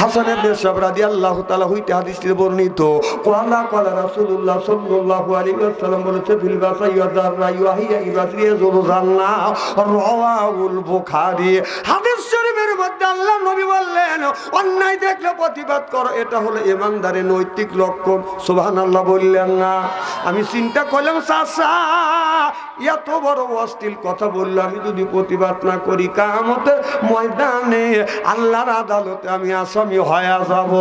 হাসান ইবনে sub রাদিয়াল্লাহু তাআলা হইতে হাদিসটি বর্ণিত কোয়ালা কোয়ালা রাসূলুল্লাহ সাল্লাল্লাহু আলাইহি ওয়াসাল্লাম বলেছে, ফিল বাসাই ওয়া যাররা ইউহিয়া ইবাসরি যুরজান্না রাওয়াহুল বুখারী। হাদিস শরীফের মধ্যে আল্লাহ নবী বললেন, অন্যায় দেখলে প্রতিবাদ করো, এটা হলো ইমানদারের নৈতিক লক্ষণ। সুবহানাল্লাহ বললেন না। আমি চিন্তা করলাম এত বড় অশ্লীল কথা বলল আমি যদি প্রতিবাদ না করি কামতের ময়দানে আল্লাহর আদালতে আমি আসামি হয়ে যাব।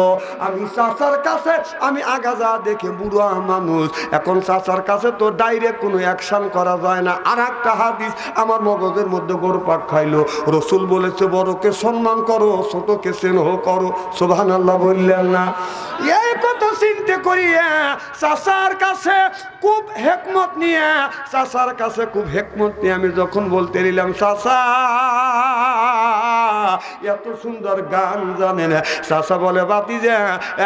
আমি চাচার কাছে, আমি আগা যা দেখে বুড়ো মানুষ। এখন চাচার কাছে তো ডাইরেক্ট কোনো অ্যাকশন করা যায় না। আর একটা হাদিস আমার মগজের মধ্যে গরু পাক খাইলো। রসুল বলেছে, বড়কে সম্মান করো, ছোটকে স্নেহ করো। সোভান আল্লাহ বললেন না। এই চিন্তা করিয়া চাচার কাছে খুব হেকমত নিয়ে, চাচার কাছে খুব হেকমত নিয়ে আমি যখন বলতে নিলাম, চাচা, এত সুন্দর গান জানেন। চাচা বলে, বাতি যে,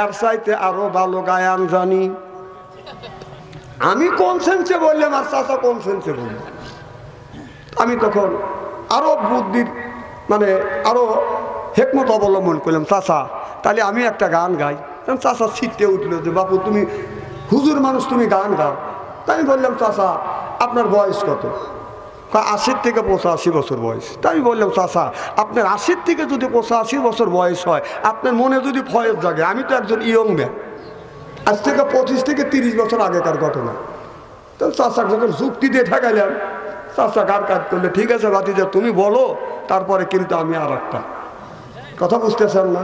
এর চাইতে আরও ভালো গায়ান জানি। আমি কোন সেন্সে বললাম, আর চাচা কোন সেন্সে বললাম আমি তখন আরও বুদ্ধির মানে আরও হেকমত অবলম্বন করলাম, চাচা, তাহলে আমি একটা গান গাই। চাচা ছিটতে উঠল যে, বাপু, তুমি হুজুর মানুষ, তুমি গান গাও। তাই আমি বললাম, চাচা, আপনার বয়স কত? আশির থেকে পঁচাশি বছর বয়স। তাই আমি বললাম, চাচা, আপনার আশির থেকে যদি পঁচাশি বছর বয়স হয়, আপনার মনে যদি ফয়েজ জাগে, আমি তো একজন ইয়ং ম্যান। আজ থেকে পঁচিশ থেকে তিরিশ বছর আগেকার ঘটনা। তো চাচা যখন যুক্তি দিয়ে ঠেকাইলাম চাচা কার কাজ করলে, ঠিক আছে বাতিজা তুমি বলো, তারপরে কিন্তু আমি আর একটা কথা বুঝতেছেন না?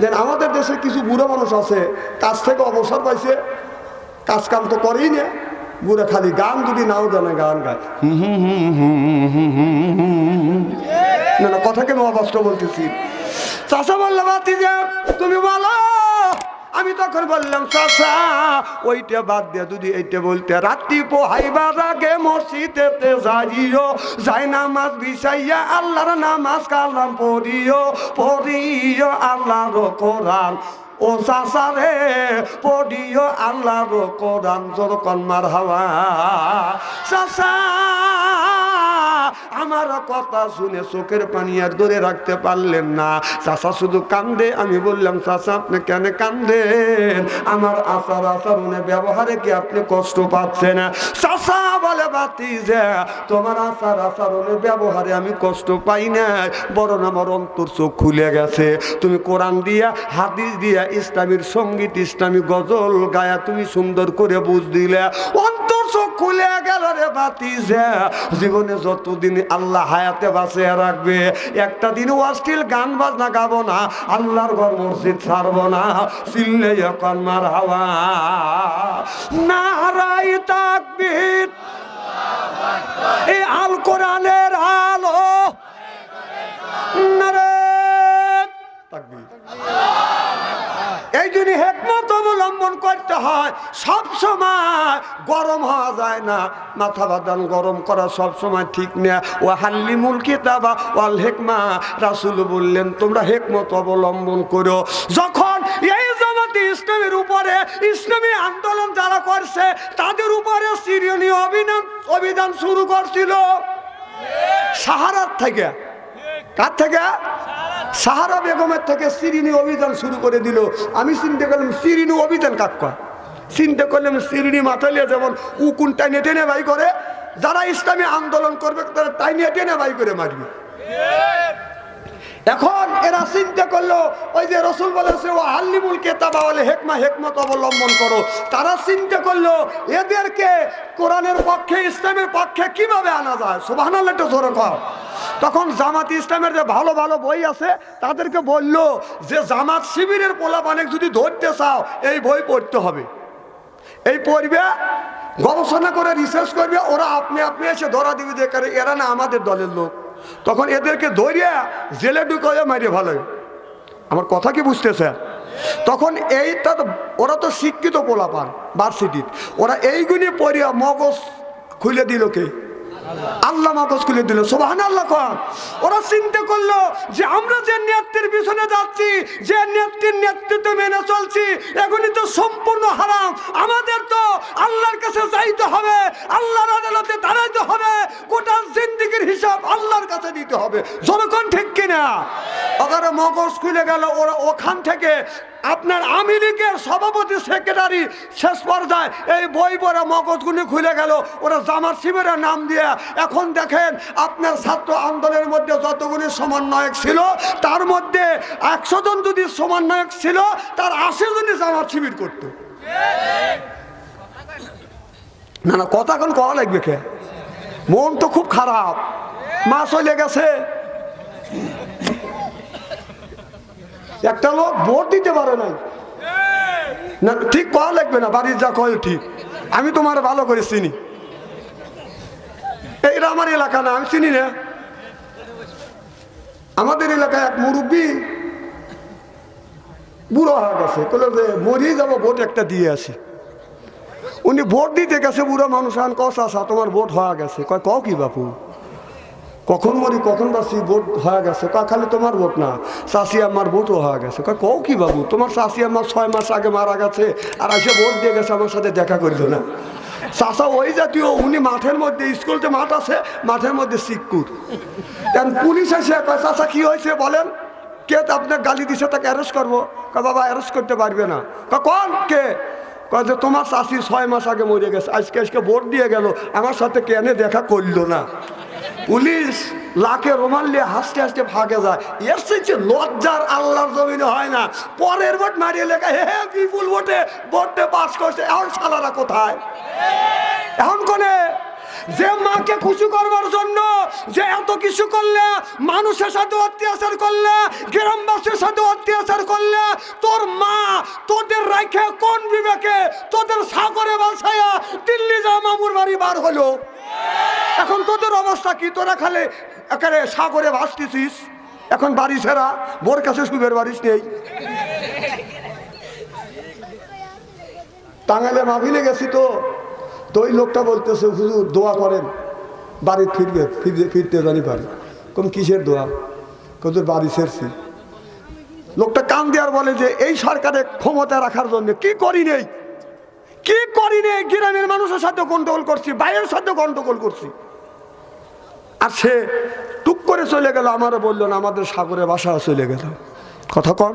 দেন আমাদের দেশে কিছু বুড়ো মানুষ আছে কাজ থেকে অবসর পাইছে, কাজ কাম তো করেই না, বুড়ো খালি গান যদি নাও জানে, গান গায়। না না কথাকে মহাবাস্ত বলতেছি? চাষা বললাম তুমি বলো। আমি তখন বললাম চাষা ওইটা বাদ দিয়ে যদি এইটা বলতে রাত্রি পোহাইবার আগে মসজিদেতে যাইও, যাই নামাজ বিছাইয়া আল্লাহর নামাজ কালাম পড়িও পড়িও আল্লাহর কোরআন। ও চাষা রে, পড়িও আল্লাহর কোরআন, জোর কন্মার হাওয়া চাষা আমার কথা শুনে চোখের পানি আর ধরে রাখতে পারলেন না। চাষা শুধু কান্দে, আমি বললাম চাষা আপনি কেন কান্দেন? আমার আচার আচরণে, ব্যবহারে কি আপনি কষ্ট পাচ্ছেন? চাষা বলে বাতি যে তোমার আচার আচরণে, ব্যবহারে আমি কষ্ট পাই না। বরং আমার অন্তর চোখ খুলে গেছে। তুমি কোরআন দিয়া, হাদিস দিয়া, ইসলামীর সংগীত, ইসলামী গজল গায়া তুমি সুন্দর করে বুঝ দিলে। অন্তর খুলে গেল রে বাতি জীবনে যতদিন আল্লাহ হায়াতে বাঁচে রাখবে, একটা দিন অশ্লীল গান বাজনা গাবো না, আল্লাহর ঘর মসজিদ ছাড়বো না। চিল্লে এখন মার হাওয়া। নারাই তাকবীর। এই আল কোরআনের আলো নারে তাকবীর এই জন্য হেকমত অবলম্বন করতে হয়, সব সময় গরম হওয়া যায় না। মাথা বাদান গরম করা সব সময় ঠিক না ও হাল্লি মুল কিতাবা ওয়াল হেকমা। রাসুল বললেন, তোমরা হেকমত অবলম্বন করো। যখন এই জামাতে ইসলামের উপরে ইসলামী আন্দোলন যারা করছে, তাদের উপরে সিরিয়নি অভিযান অভিযান শুরু করছিল। সাহারার থেকে। কার থেকে? সাহারা বেগমের থেকে সিরিনি অভিযান শুরু করে দিল। আমি চিন্তা করলাম সিরিনি অভিযান কাক চিন্তা করলাম সিরিনি মাথালিয়া যেমন উকুন টাইনে টেনে বাই করে, যারা ইসলামী আন্দোলন করবে তারা টাইনে টেনে বাই করে মারবে। এখন এরা চিন্তা করল, ওই যে রসুল বলেছে ও আল্লিমুল কেতাবা বলে হেকমা, হেকমত অবলম্বন করো। তারা চিন্তা করল, এদেরকে কোরআনের পক্ষে, ইসলামের পক্ষে কীভাবে আনা যায়? সুবাহ জোরে কর তখন জামাত ইসলামের যে ভালো ভালো বই আছে, তাদেরকে বলল যে, জামাত শিবিরের পোলাপানে যদি ধরতে চাও, এই বই পড়তে হবে। এই পড়বে, গবেষণা করে রিসার্চ করবে, ওরা আপনি আপনি এসে ধরা দিবে যে কারে এরা না আমাদের দলের লোক। তখন এদেরকে ধরিয়া জেলে ঢুকাইয়া মারিয়ে ভালো আমার কথা কি বুঝতেছে? তখন এইটা ওরা তো শিক্ষিত পোলাপান ভার্সিটির ওরা এইগুলি পড়িয়া মগজ খুলে দিল কে? আল্লাহ মগজ খুলে দিল সোবাহান আল্লাহ কন ওরা চিন্তা করল যে আমরা যে নেত্রীর পিছনে যাচ্ছি, যে নেত্রীর নেতৃত্ব মেনে চলছি, এগুলি তো সম্পূর্ণ হারাম। আমাদের তো আল্লাহর কাছে যাইতে হবে, আল্লাহর আদালতে দাঁড়াইতে হবে, গোটা জিন্দিগির হিসাব আল্লাহর কাছে দিতে হবে। জনগণ ঠিক কিনা? ওখানে মগজ খুলে গেল, ওরা ওখান থেকে আপনার আওয়ামী লীগের সভাপতি সেক্রেটারি শেষ পর্যায়ে এই বই পড়া মগজগুলি খুলে গেল। ওরা জামার শিবিরের নাম দিয়ে, এখন দেখেন আপনার ছাত্র আন্দোলনের মধ্যে যতগুলি সমন্বয়ক ছিল, তার মধ্যে একশো জন যদি সমন্বয়ক ছিল, তার আশি জনই জামার শিবির করতো। না না, কথা এখন কওয়া লাগবে কে? মন তো খুব খারাপ। মা চলে গেছে। একটা লোক ভোট দিতে পারে নাই। না, ঠিক কওয়া লাগবে না, বাড়ির যা কয় ঠিক আমি তোমার ভালো করে চিনি। এইটা আমার এলাকা না, আমি চিনি না। আমাদের এলাকায় এক মুরব্বী বুড়ো হয়ে গেছে বলল যে, মরিয়ে যাব, ভোট একটা দিয়ে আসি। উনি ভোট দিতে গেছে, বুড়ো মানুষ, আন কস আসা তোমার ভোট হওয়া গেছে। কয়, কও কি বাপু? কখন মরি, কখন বাসি ভোট হয়ে গেছে। কা খালি তোমার ভোট না, চাষি আমার ভোটও হয়ে গেছে। কয়, কও কি বাবু, তোমার চাষি আমার ছয় মাস আগে মারা গেছে আর এসে ভোট দিয়ে গেছে, আমার সাথে দেখা করল না। চাষা ওই জাতীয়, উনি মাঠের মধ্যে, স্কুলতে মাঠ আছে, মাঠের মধ্যে সিকুর পুলিশ এসে চাষা, কি হয়েছে বলেন? কে তো আপনার গালি দিছে, তাকে অ্যারেস্ট করব? বাবা অ্যারেস্ট করতে পারবে না। কয়, কোন? কে? যে, তোমার চাষি ছয় মাস আগে মরে গেছে, আজকে আজকে ভোট দিয়ে গেল, আমার সাথে কেনে দেখা করল না। পুলিশ লাখে রোমান নিয়ে হাসতে হাসতে ফাঁকে যায়। এর সে লজ্জার আল্লাহর জমিনে হয় না। পরের ভোট মারিয়ে লেখা, হে বিপুল ভোটে ভোটে পাস করছে, এখন সালারা কোথায়? এখন কোনে? যে মাকে খুশি করবার জন্য যে এত কিছু করলে, মানুষের সাথে অত্যাচার করলে, গ্রামবাসীর সাথে অত্যাচার করলে, তোর মা তোদের রাখে কোন বিবেকে তোদের সাগরে বাসায়া দিল্লি যা মামুর বাড়ি বার হলো? এখন তোদের অবস্থা কি? তোরা খালে একেবারে সাগরে ভাসতেছিস। এখন বাড়ি ছেড়া, বোর কাছে সুবের বাড়িস নেই। টাঙ্গালে মাভিলে গেছি তো। তো ওই লোকটা বলতেছে, হুজুর, দোয়া করেন, বাড়ি ফিরবে ফিরতে ফিরতে জানি পারে কোন কিসের দোয়া? কত বাড়ি ছেড়ছি। লোকটা কান দেওয়ার বলে যে, এই সরকারের ক্ষমতা রাখার জন্য কি করি নেই? কি করি নেই? গ্রামের মানুষের সাথে গন্ডগোল করছি বাইরের সাথে গন্ডগোল করছি। আর সে টুক করে চলে গেল, আমারও বলল না, আমাদের সাগরে বাসা চলে গেল। কথা কন।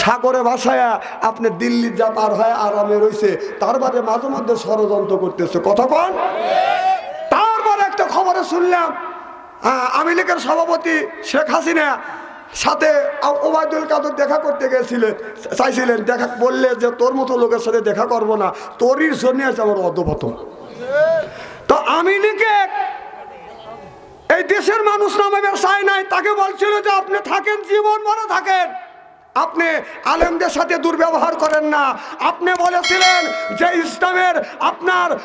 সাগরে ভাসায়া আপনি দিল্লির যা পার হয় আরামে রয়েছে তার বাদে মাঝে মধ্যে ষড়যন্ত্র করতেছে। কথা কন। তারপর একটা খবরে শুনলাম আওয়ামী লীগের সভাপতি শেখ হাসিনা সাথে ওবায়দুল কাদের দেখা করতে গেছিলেন, চাইছিলেন, দেখা বললে যে তোর মতো লোকের সাথে দেখা করব না, তোরই জন্য আছে আমার অধপতন। তো আওয়ামী লীগে এই দেশের মানুষ নামাবে চায় নাই, তাকে বলছিল যে আপনি থাকেন, জীবন ভরে থাকেন। আপনি আলেমদের সাথে দুর্ব্যবহার করেন না। আপনি বলেছিলেন যে ইসলামের আপনার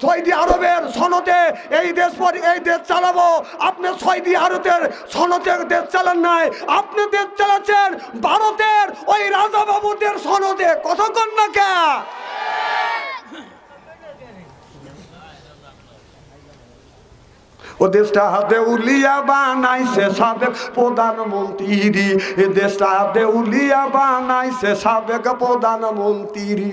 সৌদি আরবের সনদে এই দেশ পরি- এই দেশ চালাবো। আপনি সৌদি আরবের সনদে দেশ চালান নাই। আপনি দেশ চালাচ্ছেন ভারতের ওই রাজা বাবুদের সনদে কতক্ষণ না কে? ও দেশটা হাতে উলিয়া বানাইছে সাবেক প্রধানমন্ত্রী। এ দেশটা হাতে উলিয়া বানাইছে সাবেক প্রধানমন্ত্রী।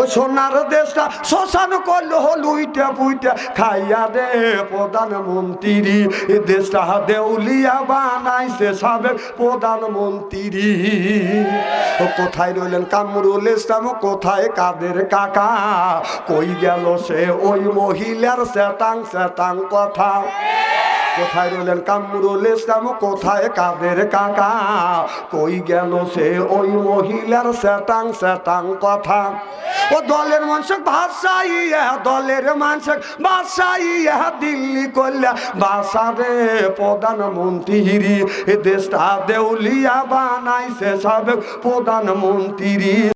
ও সোনার দেশটা শ্মশান করল লুইটা পুইটা খাইয়া দে প্রধানমন্ত্রী। এ দেশটা হাতে উলিয়া বানাইছে সাবেক প্রধানমন্ত্রী। ও কোথায় রইলেন কামরুল ইসলাম? কোথায় কাদের কাকা? কই গেল সে? ওই মহিলার সেতাং সেতাং কথা কোথায় রইলেন কামরুল ইসলাম? কোথায় কাদের কাকা? কই গেল সে ওই মহিলার সেতাং সেতাং কথা? ও দলের মানুষ ভাষাইয়া দলের মানুষ ভাষাইয়া দিল্লি করলে বাসারে প্রধানমন্ত্রী দেশটা দেউলিয়া বানাইছে সব প্রধানমন্ত্রী।